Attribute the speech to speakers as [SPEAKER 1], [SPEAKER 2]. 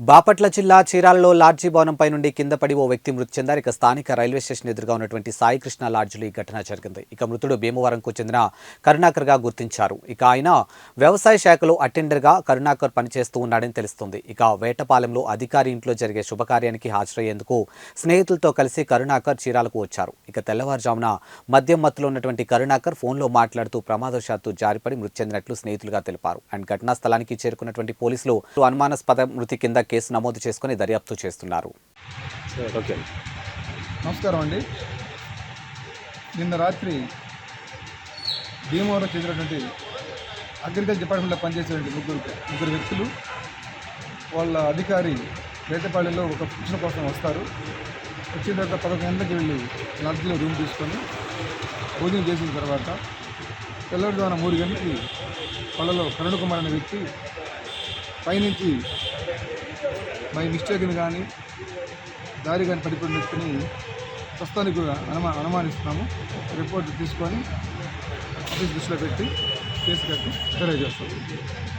[SPEAKER 1] బాపట్ల జిల్లా చీరాలలో లాడ్జీ భవనంపై నుండి కింద పడి ఓ వ్యక్తి మృతి చెందారు. ఇక స్థానిక రైల్వే స్టేషన్ ఎదురుగా ఉన్నటువంటి సాయికృష్ణ కృష్ణ ఈ ఘటన జరిగింది. ఇక మృతుడు భీమవరంకు చెందిన కరుణాకర్గా గుర్తించారు. ఇక ఆయన వ్యవసాయ శాఖలో అటెండర్గా కరుణాకర్ పనిచేస్తూ ఉన్నాడని తెలుస్తుంది. ఇక వేటపాలెంలో అధికారి ఇంట్లో జరిగే శుభకార్యానికి హాజరయ్యేందుకు స్నేహితులతో కలిసి కరుణాకర్ చీరాలకు వచ్చారు. ఇక తెల్లవారుజామున మద్యం మత్తులో ఉన్నటువంటి కరుణాకర్ ఫోన్లో మాట్లాడుతూ ప్రమాదవశాత్తు జారిపడి మృతి చెందినట్లు స్నేహితులుగా తెలిపారు. అండ్ ఘటనా స్థలానికి చేరుకున్నటువంటి పోలీసులు అనుమానాస్పద మృతి కింద కేసు నమోదు చేసుకుని దర్యాప్తు చేస్తున్నారు.
[SPEAKER 2] ఓకే.
[SPEAKER 3] నమస్కారం అండి. నిన్న రాత్రి భీమవరం చెందినటువంటి అగ్రికల్చర్ డిపార్ట్మెంట్లో పనిచేసేటువంటి ముగ్గురు ముగ్గురు వ్యక్తులు వాళ్ళ అధికారి వేటపాళెంలో ఒక శిక్షణ కోసం వస్తారు. వచ్చిన తర్వాత పదకొండు గంటలకు వెళ్ళి లాడ్జిలో రూమ్ తీసుకొని భోజనం చేసిన తర్వాత తెల్లవారుజామున మూడు గంటలకి పళ్ళలో కరుణ్ కుమార్ అనే వ్యక్తి పైనుంచి బై మిస్టేక్ని కానీ దారి కానీ పడిపోయిన వ్యక్తిని ప్రస్తుతానికి అనుమా అనుమానిస్తున్నాము. రిపోర్ట్ తీసుకొని ఆఫీస్ దృష్టిలో పెట్టి కేసు కట్టి తెలియజేస్తాం